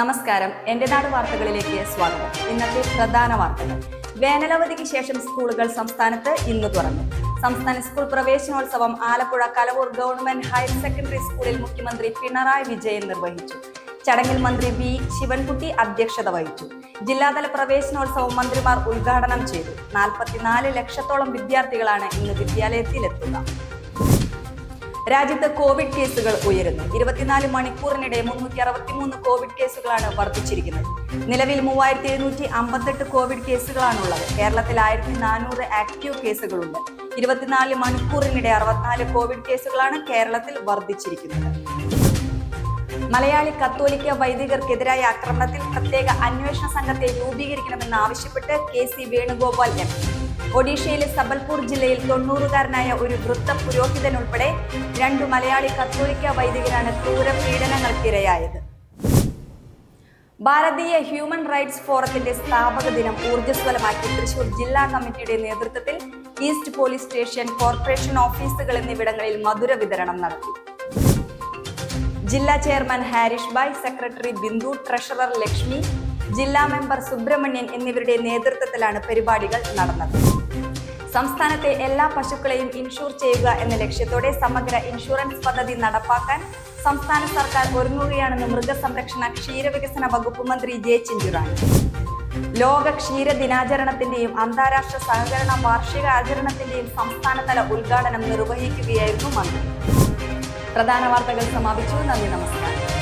നമസ്കാരം. എന്റെ നാട് വാർത്തകളിലേക്ക് സ്വാഗതം. ഇന്നത്തെ പ്രധാന വാർത്തകൾ വേനലവധിക്ക് ശേഷം സ്കൂളുകൾ സംസ്ഥാനത്ത് ഇന്ന് തുറന്നു. സംസ്ഥാന സ്കൂൾ പ്രവേശനോത്സവം Alappuzha Kalavoor government higher secondary സ്കൂളിൽ മുഖ്യമന്ത്രി പിണറായി വിജയൻ നിർവഹിച്ചു. ചടങ്ങിൽ മന്ത്രി വി ശിവൻകുട്ടി അധ്യക്ഷത വഹിച്ചു. ജില്ലാതല പ്രവേശനോത്സവം മന്ത്രിമാർ ഉദ്ഘാടനം ചെയ്തു. നാൽപ്പത്തിനാല് ലക്ഷത്തോളം വിദ്യാർത്ഥികളാണ് ഇന്ന് വിദ്യാലയത്തിലെത്തുക. രാജ്യത്ത് കോവിഡ് കേസുകൾ ഉയരുന്നു. ഇരുപത്തിനാല് മണിക്കൂറിനിടെ മുന്നൂറ്റി അറുപത്തിമൂന്ന് കോവിഡ് കേസുകളാണ് വർദ്ധിച്ചിരിക്കുന്നത്. നിലവിൽ മൂവായിരത്തി എഴുന്നൂറ്റി അമ്പത്തെട്ട് കോവിഡ് കേസുകളാണുള്ളത്. കേരളത്തിൽ ആയിരത്തി നാനൂറ് ആക്റ്റീവ് കേസുകളുണ്ട്. ഇരുപത്തിനാല് മണിക്കൂറിനിടെ അറുപത്തിനാല് കോവിഡ് കേസുകളാണ് കേരളത്തിൽ വർദ്ധിച്ചിരിക്കുന്നത്. മലയാളി കത്തോലിക്ക വൈദികർക്കെതിരായ ആക്രമണത്തിൽ പ്രത്യേക അന്വേഷണ സംഘത്തെ രൂപീകരിക്കണമെന്ന് ആവശ്യപ്പെട്ട് കെ സി വേണുഗോപാൽ എം. ഒഡീഷയിലെ സബൽപൂർ ജില്ലയിൽ തൊണ്ണൂറുകാരനായ ഒരു വൃത്ത പുരോഹിതൻ ഉൾപ്പെടെ രണ്ടു മലയാളി കത്തോലിക്ക വൈദികരാണ് ക്രൂര പീഡനങ്ങൾക്കിരയായത് ഭാരതീയ ഹ്യൂമൻ റൈറ്റ്സ് ഫോറത്തിന്റെ സ്ഥാപക ദിനം ഊർജസ്വലമാക്കി തൃശൂർ ജില്ലാ കമ്മിറ്റിയുടെ നേതൃത്വത്തിൽ ഈസ്റ്റ് പോലീസ് സ്റ്റേഷൻ കോർപ്പറേഷൻ ഓഫീസുകൾ എന്നിവിടങ്ങളിൽ മധുര വിതരണം നടത്തി. ജില്ലാ chairman Harish Bai secretary Bindu treasurer Lakshmi ജില്ലാ മെമ്പർ സുബ്രഹ്മണ്യൻ എന്നിവരുടെ നേതൃത്വത്തിലാണ് പരിപാടികൾ നടന്നത്. സംസ്ഥാനത്തെ എല്ലാ പശുക്കളെയും ഇൻഷൂർ ചെയ്യുക എന്ന ലക്ഷ്യത്തോടെ സമഗ്ര ഇൻഷുറൻസ് പദ്ധതി നടപ്പാക്കാൻ സംസ്ഥാന സർക്കാർ ഒരുങ്ങുകയാണെന്ന് മൃഗസംരക്ഷണ ക്ഷീരവികസന വകുപ്പ് മന്ത്രി ജെ ചിഞ്ചുറാണി ലോക ക്ഷീര ദിനാചരണത്തിന്റെയും അന്താരാഷ്ട്ര സഹകരണ വാർഷിക ആചരണത്തിന്റെയും സംസ്ഥാനതല ഉദ്ഘാടനം നിർവഹിക്കുകയായിരുന്നു മന്ത്രി. പ്രധാന വാർത്തകൾ സമാപിച്ചു. നന്ദി നമസ്കാരം.